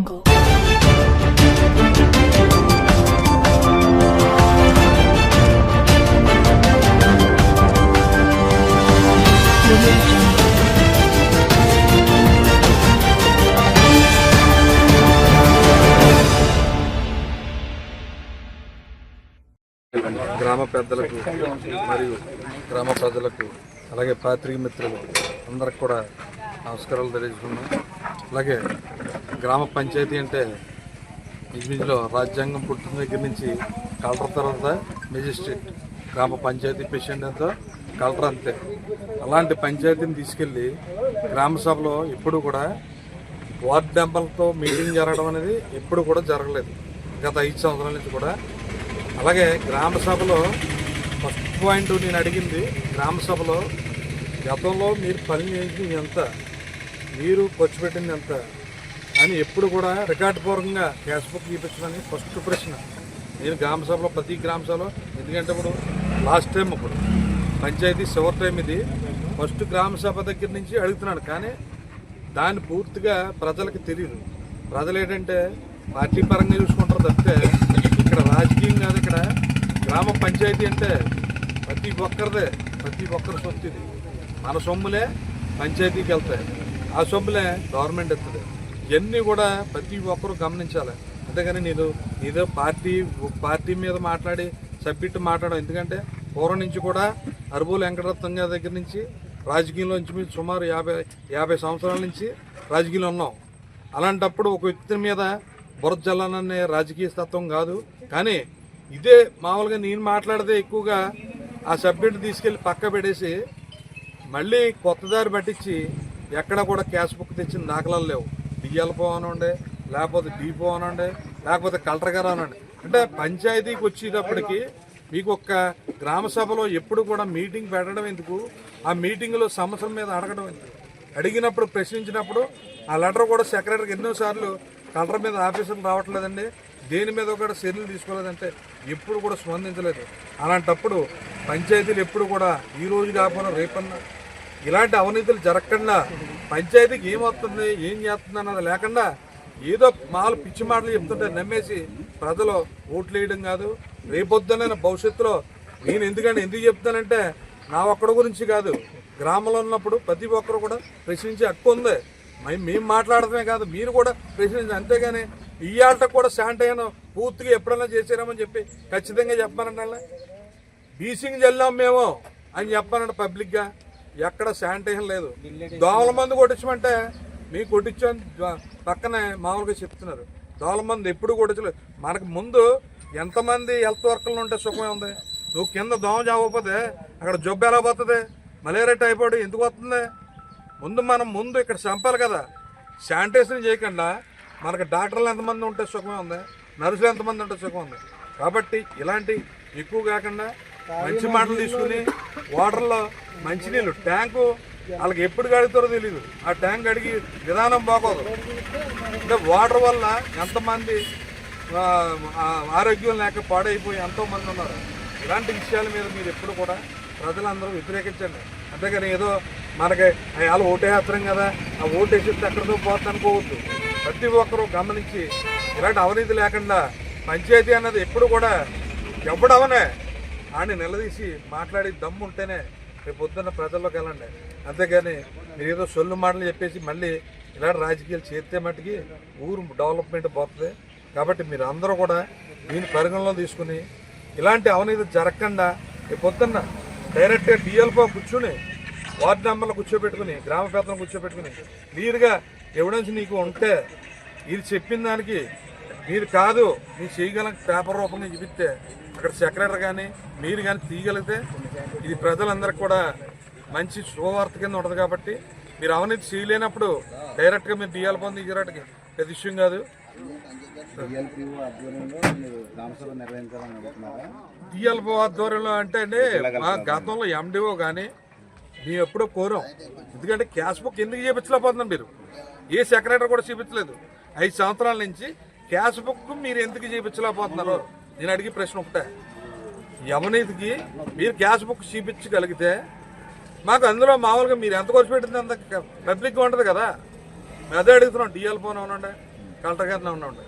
jungle. Audio jungle. గ్రామ పెద్దలకు మరియు గ్రామ ప్రజలకు అలాగే పాత్రిక మిత్రులు అందరికి కూడా నమస్కారాలు తెలియజేసుకున్నాం అలాగే గ్రామ పంచాయతీ అంటే ఇంచుమించులో రాజ్యాంగం పుట్టిన దగ్గర నుంచి కలెక్టర్ తర్వాత మెజిస్ట్రేట్ గ్రామ పంచాయతీ ప్రెసిడెంట్ ఎంతో కలెక్టర్ అంతే. అలాంటి పంచాయతీని తీసుకెళ్ళి గ్రామ సభలో ఎప్పుడు కూడా వార్డ్ మెంబర్లతో మీటింగ్ జరగడం అనేది ఎప్పుడు కూడా జరగలేదు. గత ఐదు సంవత్సరాల నుంచి కూడా. అలాగే గ్రామ సభలో ఫస్ట్ పాయింట్ నేను అడిగింది గ్రామ సభలో గతంలో మీరు పని చేసింది ఎంత మీరు ఖర్చు పెట్టింది ఎంత అని ఎప్పుడు కూడా రికార్డు పూర్వకంగా క్యాష్ బుక్ చూపించమని ఫస్ట్ ప్రశ్న. నేను గ్రామ సభలో ప్రతి గ్రామ సభలో ఎందుకంటే ఇప్పుడు లాస్ట్ టైం ఇప్పుడు పంచాయతీ చివరి టైం ఇది ఫస్ట్ గ్రామ సభ దగ్గర నుంచి అడుగుతున్నాడు కానీ దాన్ని పూర్తిగా ప్రజలకు తెలియదు ప్రజలు ఏంటంటే పార్టీ పరంగా చూసుకుంటారు తప్పితే ఇక్కడ రాజకీయం కాదు ఇక్కడ. గ్రామ పంచాయతీ అంటే ప్రతి ఒక్కరిదే ప్రతి ఒక్కరి సొత్తు ఇది మన సొమ్ములే పంచాయతీకి వెళ్తాయి. ఆ సొమ్ములే గవర్నమెంట్ ఎత్తుంది. ఇవన్నీ కూడా ప్రతి ఒక్కరు గమనించాలి. అంతేగాని నేను ఏదో పార్టీ పార్టీ మీద మాట్లాడి సబ్జెక్ట్ మాట్లాడడం. ఎందుకంటే పూర్వం నుంచి కూడా అరుబోలు వెంకటరత్నం దగ్గర నుంచి రాజకీయంలో నుంచి సుమారు యాభై యాభై సంవత్సరాల నుంచి రాజకీయంలో ఉన్నాం. అలాంటప్పుడు ఒక వ్యక్తి మీద బురద జల్లాలనే రాజకీయ తత్వం కాదు. కానీ ఇదే మామూలుగా నేను మాట్లాడితే ఎక్కువగా ఆ సబ్జెక్ట్ తీసుకెళ్ళి పక్క పెట్టేసి మళ్ళీ కొత్త దారి పట్టించి ఎక్కడ కూడా క్యాష్ బుక్ తెచ్చిన దాఖలాలు లేవు. డిఎల్పో అనండి లేకపోతే డిపో అనండి లేకపోతే కలెక్టర్ గారు అనండి. అంటే పంచాయతీకి వచ్చేటప్పటికి మీకు ఒక్క గ్రామ సభలో ఎప్పుడు కూడా మీటింగ్ పెట్టడం ఎందుకు? ఆ మీటింగ్లో సమస్యల మీద అడగడం ఎందుకు? అడిగినప్పుడు ప్రశ్నించినప్పుడు ఆ లెటర్ కూడా సెక్రటరీకి ఎన్నోసార్లు కలెక్టర్ మీద ఆఫీసర్లు రావట్లేదండి. దేని మీద కూడా చర్యలు తీసుకోలేదంటే ఎప్పుడు కూడా స్పందించలేదు. అలాంటప్పుడు పంచాయతీలు ఎప్పుడు కూడా ఈ రోజు కాకుండా రేపన్నా ఇలాంటి అవినీతులు జరగకుండా పంచాయతీకి ఏమవుతుంది ఏం చేస్తుంది అన్నది లేకుండా ఏదో మాలు పిచ్చి మాటలు చెప్తుంటే నమ్మేసి ప్రజలు ఓట్లు వేయడం కాదు. రేపొద్దున భవిష్యత్తులో నేను ఎందుకంటే ఎందుకు చెప్తానంటే నా ఒక్కడి గురించి కాదు. గ్రామంలో ఉన్నప్పుడు ప్రతి ఒక్కరు కూడా ప్రశ్నించే హక్కు ఉంది. మేము మాట్లాడటమే కాదు మీరు కూడా ప్రశ్నించి అంతేగాని ఈ ఆట కూడా శాంటైన్ పూర్తిగా ఎప్పుడైనా చేసారామని చెప్పి ఖచ్చితంగా చెప్పానంటే బీసింగ్ చల్లాం మేము అని చెప్పానంటే పబ్లిక్గా. ఎక్కడ శానిటైజేషన్ లేదు. దోమల మందు కొట్టించమంటే మీకు కొట్టించని పక్కనే మామూలుగా చెప్తున్నారు. దోమల మందు ఎప్పుడు కొట్టించలేదు. మనకు ముందు ఎంతమంది హెల్త్ వర్కర్లు ఉంటే సుఖమే ఉంది. నువ్వు కింద దోమ చావకపోతే అక్కడ జబ్బు ఎలా పోతుంది? మలేరియా టైఫాయిడ్ ఎందుకు వస్తుంది ముందు మనం ముందు ఇక్కడ చంపాలి కదా. శానిటైజేషన్ చేయకుండా మనకు డాక్టర్లు ఎంతమంది ఉంటే సుఖమే ఉంది? నర్సులు ఎంతమంది ఉంటే సుఖం ఉంది? కాబట్టి ఇలాంటి ఎక్కువ కాకుండా మంచి మాటలు తీసుకుని వాటర్లో మంచినీళ్ళు ట్యాంకు వాళ్ళకి ఎప్పుడు కడుగుతారో తెలియదు ఆ ట్యాంక్ అడిగి విధానం బాగోదు. అంటే వాటర్ వల్ల ఎంతమంది ఆరోగ్యం లేక పాడైపోయి ఎంతోమంది ఉన్నారు. ఇలాంటి విషయాల మీద మీరు ఎప్పుడు కూడా ప్రజలందరూ వ్యతిరేకించండి. అంతేగాని ఏదో మనకి వాళ్ళు ఓటేస్తాం కదా ఆ ఓటేసి ఎక్కడితో పోతుంది అనుకోవద్దు. ప్రతి ఒక్కరూ గమనించి ఇలాంటి అవినీతి లేకుండా పంచాయతీ అన్నది ఎప్పుడు కూడా ఎవడవనే ఆడిని నిలదీసి మాట్లాడి దమ్ము ఉంటేనే రేపు పొద్దున్న ప్రజల్లోకి వెళ్ళండి. అంతేగాని మీరు ఏదో సొల్లు మాటలు చెప్పేసి మళ్ళీ ఇలాంటి రాజకీయాలు చేస్తే మట్టుకి ఊరు డెవలప్మెంట్ పోతుంది. కాబట్టి మీరు అందరూ కూడా దీన్ని పరిగణలో తీసుకుని ఇలాంటి అవినీతి జరగకుండా రేపు పొద్దున్న డైరెక్ట్గా డిఎల్పో కూర్చుని వార్డు నెంబర్లు కూర్చోబెట్టుకుని గ్రామ పెద్దలు కూర్చోబెట్టుకుని క్లియర్గా ఎవిడెన్స్ నీకు ఉంటే ఇది చెప్పిన దానికి మీరు కాదు మీరు చేయగలం పేపర్ రూపంగా చూపిస్తే అక్కడ సెక్రటరీ కానీ మీరు కానీ తీయగలిగితే ఇది ప్రజలందరికీ కూడా మంచి శుభవార్త కింద ఉంటుంది కాబట్టి మీరు అవినీతి చేయలేనప్పుడు డైరెక్ట్గా మీరు డిఎల్ పొంది తీయరాటికి పెద్ద విషయం కాదు. డిఎల్పో ఆధ్వర్యంలో అంటే అండి మా గతంలో ఎండిఓ కానీ మేము ఎప్పుడో కోరాం. ఎందుకంటే క్యాష్ బుక్ ఎందుకు చేపించలేకపోతున్నాం మీరు? ఏ సెక్రటరీ కూడా చూపించలేదు. ఐదు సంవత్సరాల నుంచి క్యాష్ బుక్ మీరు ఎందుకు చూపించలేకపోతున్నారు? నేను అడిగే ప్రశ్న ఒకటే. ఈ మీరు క్యాష్ బుక్ చూపించగలిగితే మాకు అందులో మామూలుగా మీరు ఎంత ఖర్చు పెట్టింది అంత పబ్లిక్గా ఉంటుంది కదా. మేము అదే అడుగుతున్నాం డిఎల్ ఫోన్ అవునండి కలెక్టర్ గారిని ఉండే